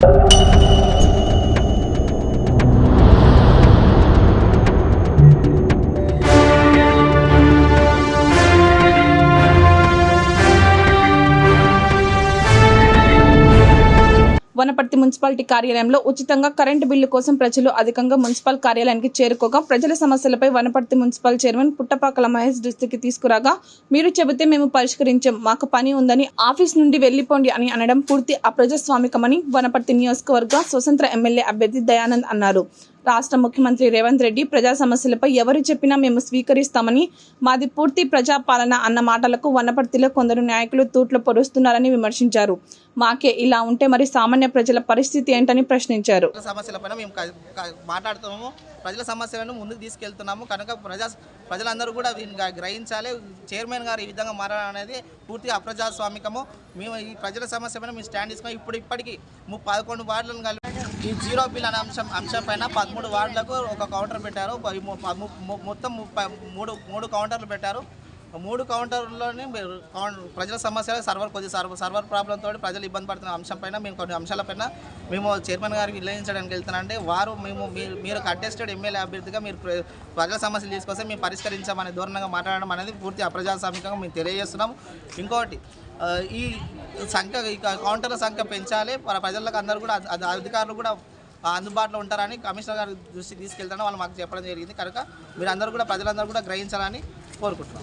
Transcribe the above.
you. Wanaparthy municipality కార్యాలయంలో ఉచితంగా current bill కోసం ప్రజలు అధికంగా మున్సిపల్ కార్యాలయానికి చేరుకోగా ప్రజల సమస్యలపై వనపర్తి మున్సిపల్ చైర్మన్ పుట్టపాకల మహేష్ దృష్టికి తీసుకురాగా మీరు చెబితే మేము పరిష్కరించాం మాకు పని ఉందని ఆఫీస్ నుండి వెళ్ళిపోండి అని అనడం పూర్తి అప్రజాస్వామికమని వనపర్తి నియోజకవర్గ స్వతంత్ర ఎమ్మెల్యే అభ్యర్థి దయానంద్ అన్నారు. రాష్ట్ర ముఖ్యమంత్రి రేవంత్ రెడ్డి ప్రజా సమస్యలపై ఎవరు చెప్పినా మేము స్వీకరిస్తామని మాది పూర్తి ప్రజాపాలన అన్న మాటలకు వనపర్తిలో కొందరు నాయకులు తూట్లు పొడుస్తున్నారని విమర్శించారు. మాకే ఇలా ఉంటే మరి సామాన్య ప్రజల పరిస్థితి ఏంటని ప్రశ్నించారు. సమస్యలపైన మేము మాట్లాడుతున్నాము. ప్రజల సమస్యలను ముందుకు తీసుకెళ్తున్నాము. కనుక ప్రజా ప్రజలందరూ కూడా దీన్ని గ్రహించాలి. చైర్మన్ గారు ఈ విధంగా మారడం అనేది పూర్తిగా అప్రజాస్వామికము. మేము ఈ ప్రజల సమస్య పైన మేము స్టాండ్ తీసుకున్నాం ఇప్పుడు ఇప్పటికీ ము పదకొండు వార్డులను కలిపి ఈ జీరో బిల్ అనే అంశం అంశం పైన పదమూడు వార్డులకు ఒక కౌంటర్ పెట్టారు. మొత్తం ముప్పై మూడు మూడు కౌంటర్లు పెట్టారు. మూడు కౌంటర్లోనే మీరు ప్రజల సమస్యలు సర్వర్ కొద్ది సర్వర్ సర్వర్ ప్రాబ్లంతో ప్రజలు ఇబ్బంది పడుతున్న అంశం పైన మేము కొన్ని అంశాలపైన మేము చైర్మన్ గారికి విలయించడానికి వెళ్తున్నానంటే వారు మేము మీరు మీరు కంటెస్టెడ్ ఎమ్మెల్యే అభ్యర్థిగా మీరు ప్ర- ప్రజల సమస్యలు తీసుకొస్తే మేము పరిష్కరించామనే ధోరణంగా మాట్లాడడం అనేది పూర్తి అప్రజాస్వామికంగా మేము తెలియజేస్తున్నాం. ఇంకోటి ఈ సంఖ్య ఈ కౌంటర్ల సంఖ్య పెంచాలి. ప్రజలకు అందరూ కూడా అధికారులు కూడా అందుబాటులో ఉంటారని కమిషనర్ గారి దృష్టికి తీసుకెళ్తాను వాళ్ళు మాకు చెప్పడం జరిగింది. కనుక మీరు అందరూ కూడా ప్రజలందరూ కూడా గ్రహించాలని కోరుకుంటున్నాం.